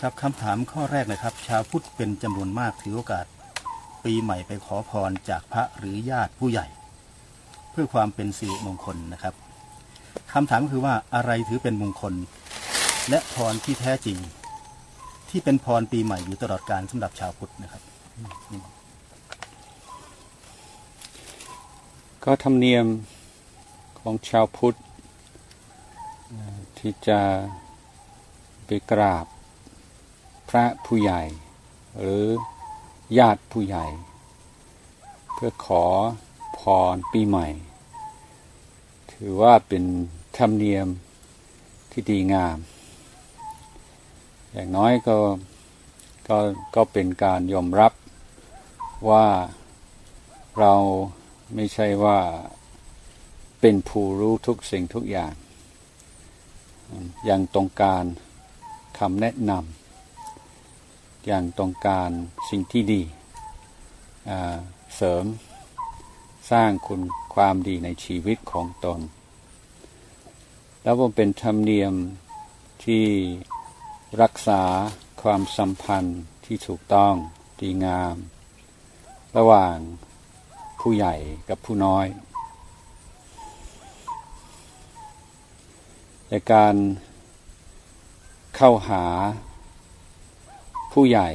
ครับคำถามข้อแรกนะครับ ชาวพุทธเป็นจำนวนมากถือโอกาส ปีใหม่ไปขอพรจากพระหรือญาติผู้ใหญ่ เพื่อความเป็นสิริมงคลนะครับคำถามคือว่าอะไรถือเป็นมงคล และพรที่แท้จริง ที่เป็นพรปีใหม่อยู่ตลอดการสำหรับชาวพุทธนะครับ ก็ธรรมเนียมของชาวพุทธที่จะ ไปกราบพระผู้ใหญ่ หรือญาติผู้ใหญ่ เพื่อขอพรปีใหม่ ถือว่าเป็นธรรมเนียมที่ดีงาม อย่างน้อยก็ก็ก็เป็นการยอมรับว่าเราไม่ใช่ว่าเป็นผู้รู้ทุกสิ่งทุกอย่าง ยังต้องการ คำแนะนำอยังต้องการสิ่งที่ดีเสริมสร้างคุณความดีในชีวิตของตน แล้วมันเป็นธรรมเนียมที่รักษาความสัมพันธ์ที่ถูกต้องดีงาม ระหว่างผู้ใหญ่กับผู้น้อยในการ เข้าหา ผู้ใหญ่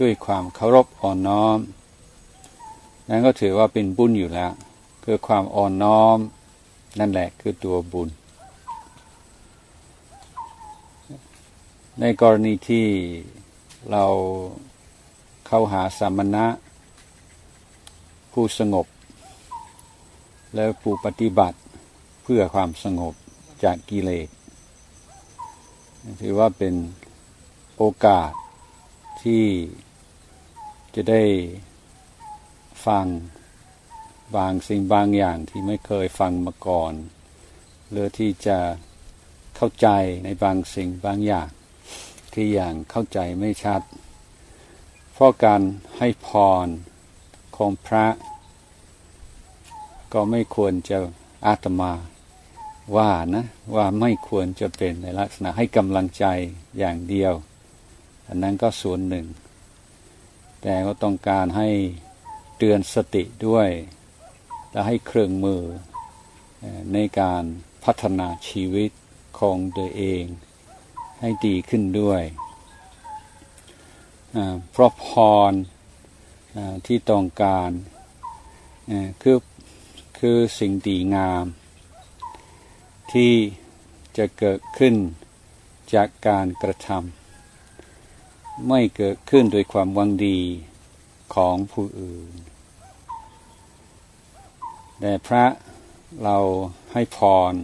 ด้วยความเคารพอ่อนน้อม นั้นก็ถือว่าเป็นบุญอยู่แล้วคือความอ่อนน้อม นั่นแหละคือตัวบุญ ในกรณีที่เราเข้าหาสามณะ ผู้สงบ และผู้ปฏิบัติเพื่อความสงบจากกิเลส ถือว่าเป็นโอกาสที่จะได้ฟังบางสิ่งบางอย่างที่ไม่เคยฟังมาก่อนหรือที่จะเข้าใจในบางสิ่งบางอย่างที่อย่างเข้าใจไม่ชัด เพราะการให้พรของพระ ก็ไม่ควรจะอาตมา ว่านะว่าไม่ควรจะเป็นในลักษณะให้กำลังใจอย่างเดียว อันนั้นก็ส่วนหนึ่ง แต่ก็ต้องการให้เตือนสติด้วย และให้เครื่องมือในการพัฒนาชีวิตของตัวเอง ให้ดีขึ้นด้วยเพราะพรที่ต้องการคือคือสิ่งดีงาม ที่จะเกิดขึ้นจากการกระทำไม่เกิดขึ้นโดยความวังดีของผู้อื่น แต่พระเราให้พร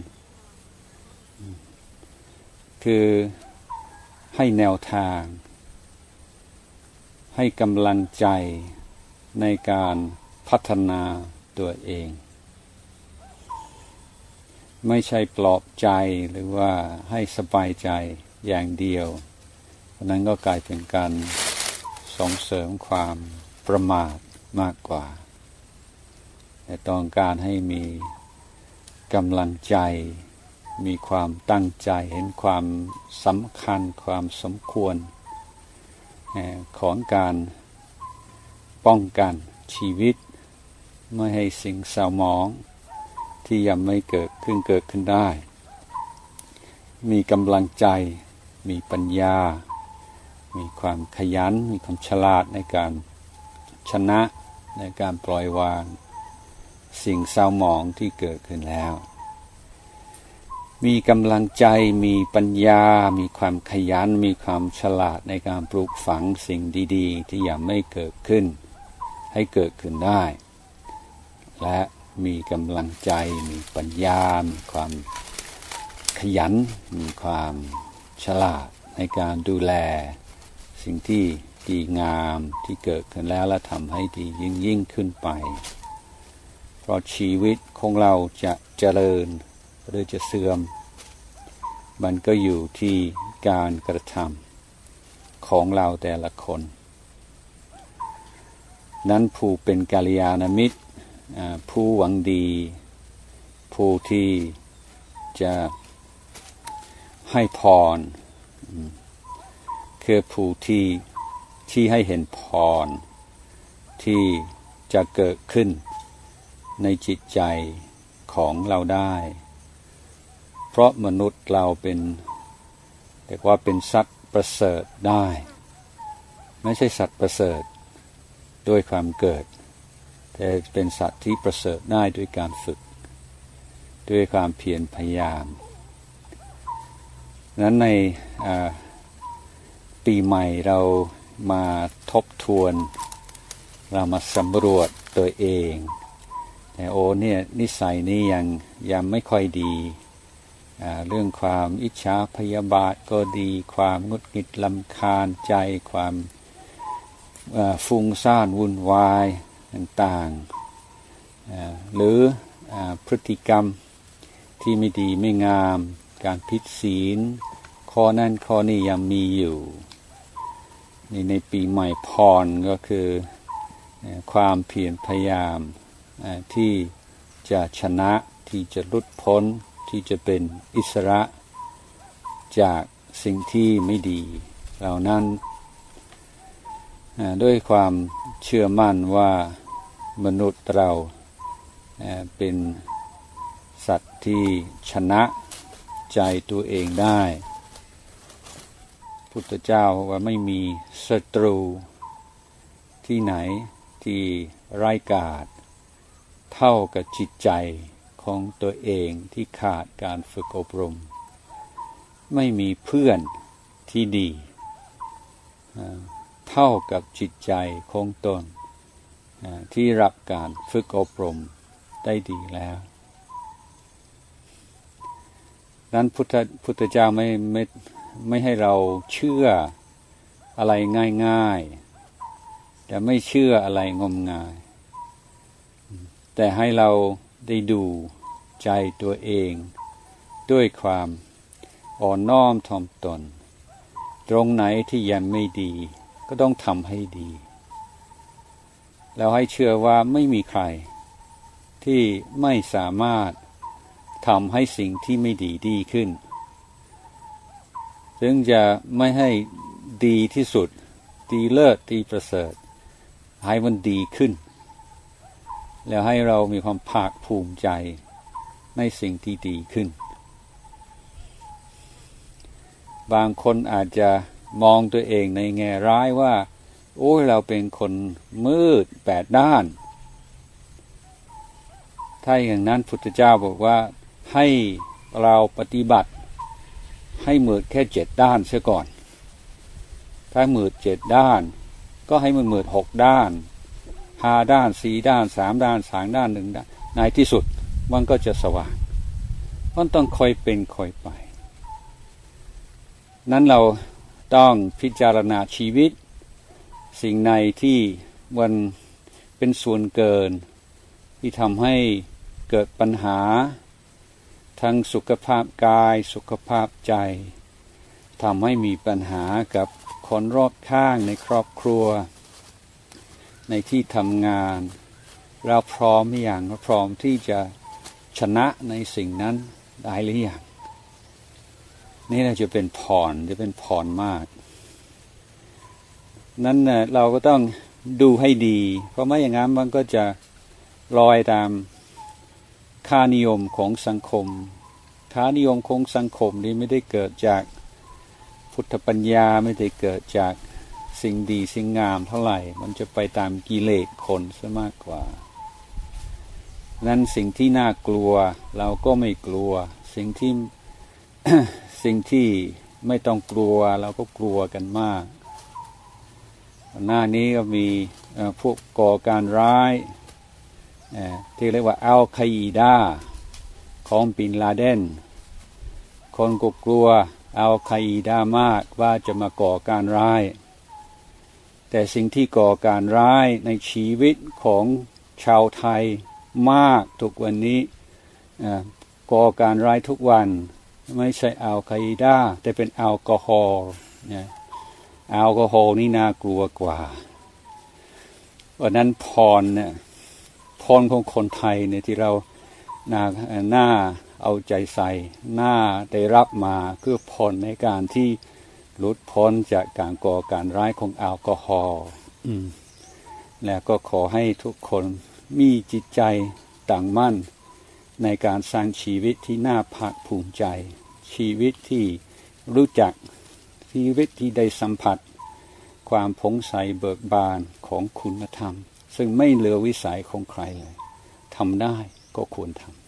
คือให้แนวทาง ให้กำลังใจในการพัฒนาตัวเอง ไม่ใช่ปลอบใจหรือว่าให้สบายใจอย่างเดียวเพราะนั้นก็กลายเป็นการส่งเสริมความประมาทมากกว่า แต่ต้องการให้มีกำลังใจ มีความตั้งใจเห็นความสำคัญความสมควร ของการป้องกันชีวิต ไม่ให้สิ่งเศร้าหมอง ที่ยังไม่เกิดขึ้นเกิดขึ้นได้ มีกำลังใจ มีปัญญา มีความขยัน มีความฉลาดในการชนะในการปล่อยวาง สิ่งเศร้าหมองที่เกิดขึ้นแล้ว มีกำลังใจ มีปัญญา มีความขยัน มีความฉลาดในการปลูกฝังสิ่งดี ๆ ที่ยังไม่เกิดขึ้น ให้เกิดขึ้นได้ และ มีกำลังใจ มีปัญญา มีความขยัน มีความฉลาดในการดูแล สิ่งที่ดีงามที่เกิดขึ้นแล้วและทำให้ดียิ่งยิ่งขึ้นไป เพราะชีวิตของเราจะเจริญหรือจะเสื่อม มันก็อยู่ที่การกระทำของเราแต่ละคน นั้นผู้เป็นกาลยานมิตร ผู้หวังดี ผู้ที่จะให้พร คือผู้ที่ที่ให้เห็นพร ที่จะเกิดขึ้นในจิตใจของเราได้ เพราะมนุษย์เราเป็นเรียกว่าเป็นสัตว์ประเสริฐได้ ไม่ใช่สัตว์ประเสริฐด้วยความเกิด แต่เป็นสัตว์ที่ประเสริฐได้ด้วยการฝึก ด้วยความเพียรพยายามนั้นในปีใหม่เรามาทบทวน เรามาสำรวจตัวเอง แต่โอเนี่ยนิสัยนี้ยังยังไม่ค่อยดีเรื่องความอิจฉาพยาบาทก็ดี ความงุดหงิดลำคาญใจ ความฟุ้งซ่านวุ่นวาย ต่างๆ หรืออพฤติกรรมที่ไม่ดีไม่งาม การพิดศีล ข้อนั้นข้อนี้ยังมีอยู่ในในปีใหม่พรก็คือความเพียรพยายามที่จะชนะที่จะลุดพ้นที่จะเป็นอิสระจากสิ่งที่ไม่ดีเหล่านั้น ด้วยความเชื่อมั่นว่ามนุษย์เราเป็นสัตว์ที่ชนะใจตัวเองได้ พุทธเจ้าว่าไม่มีศัตรูที่ไหนที่ไร้กาศ เท่ากับจิตใจของตัวเองที่ขาดการฝึกอบรม ไม่มีเพื่อนที่ดี เท่ากับจิตใจของตนที่รับการฝึกอบรมได้ดีแล้วนั้นพุทธพุทธเจ้าไม่ไม่ไม่ให้เราเชื่ออะไรง่ายๆแต่ไม่เชื่ออะไรงมงาย แต่ให้เราได้ดูใจตัวเอง ด้วยความอ่อนน้อมถ่อมตน ตรงไหนที่ยังไม่ดี ก็ต้องทำให้ดี แล้วให้เชื่อว่าไม่มีใคร ที่ไม่สามารถทำให้สิ่งที่ไม่ดีดีขึ้น ซึ่งจะไม่ให้ดีที่สุด ดีเลิศดีประเสริฐ ให้มันดีขึ้น แล้วให้เรามีความภาคภูมิใจในสิ่งที่ดีขึ้น บางคนอาจจะ มองตัวเองในแง่ร้ายว่า โอ้ยเราเป็นคนมืดแปดด้าน ถ้าอย่างนั้นพุทธเจ้าบอกว่าให้เราปฏิบัติ ให้มืดแค่เจ็ดด้านเสียก่อน ถ้ามืดเจ็ดด้าน ก็ให้มันมืดหกด้านห้าด้านสี่ด้านสามด้านสามด้านหนึ่งด้านในที่สุดมันก็จะสว่าง มันต้องคอยเป็นคอยไป นั้นเรา ต้องพิจารณาชีวิต สิ่งในที่มันเป็นส่วนเกิน ที่ทำให้เกิดปัญหา ทั้งสุขภาพกายสุขภาพใจทำให้มีปัญหากับคนรอบข้างในครอบครัว ในที่ทำงาน เราพร้อมอย่างพร้อมที่จะชนะในสิ่งนั้นได้หรือยัง นี่เราจะเป็นพรจะเป็นพรมาก นั้นเราก็ต้องดูให้ดี เพราะไม่อย่างนั้นมันก็จะลอยตามค่านิยมของสังคม ค่านิยมของสังคมนี้ไม่ได้เกิดจากพุทธปัญญาไม่ได้เกิดจากสิ่งดีสิ่งงามเท่าไหร่ มันจะไปตามกิเลสคนซะมากกว่า นั้นสิ่งที่น่ากลัวเราก็ไม่กลัว สิ่งที่ สิ่งที่ไม่ต้องกลัวเราก็กลัวกันมาก หน้านี้ก็มีพวกก่อการร้าย ที่เรียกว่าอัลคอีดาของปินลาเดน คนก็กลัวอัลคอีดามากว่าจะมาก่อการร้าย แต่สิ่งที่ก่อการร้ายในชีวิตของชาวไทยมากทุกวันนี้ก่อการร้ายทุกวัน ไม่ใช่แอลกอฮอล์แต่เป็นแอลกอฮอล์นี่ยแอลกอฮอล์นี่น่ากลัวกว่าวันนั้นพรเนี่ยพรของคนไทยเนี่ยที่เราหน้าหน้าเอาใจใส่หน้าได้รับมาคือพรในการที่หลุดพ้นจากการก่อการร้ายของแอลกอฮอล์แล้วก็ขอให้ทุกคนมีจิตใจต่างมั่น ในการสร้างชีวิตที่น่าภาคภูมิใจ ชีวิตที่รู้จักชีวิตที่ได้สัมผัส ความผงใสเบิกบานของคุณธรรม ซึ่งไม่เหลือวิสัยของใครเลยทำได้ก็ควรทำ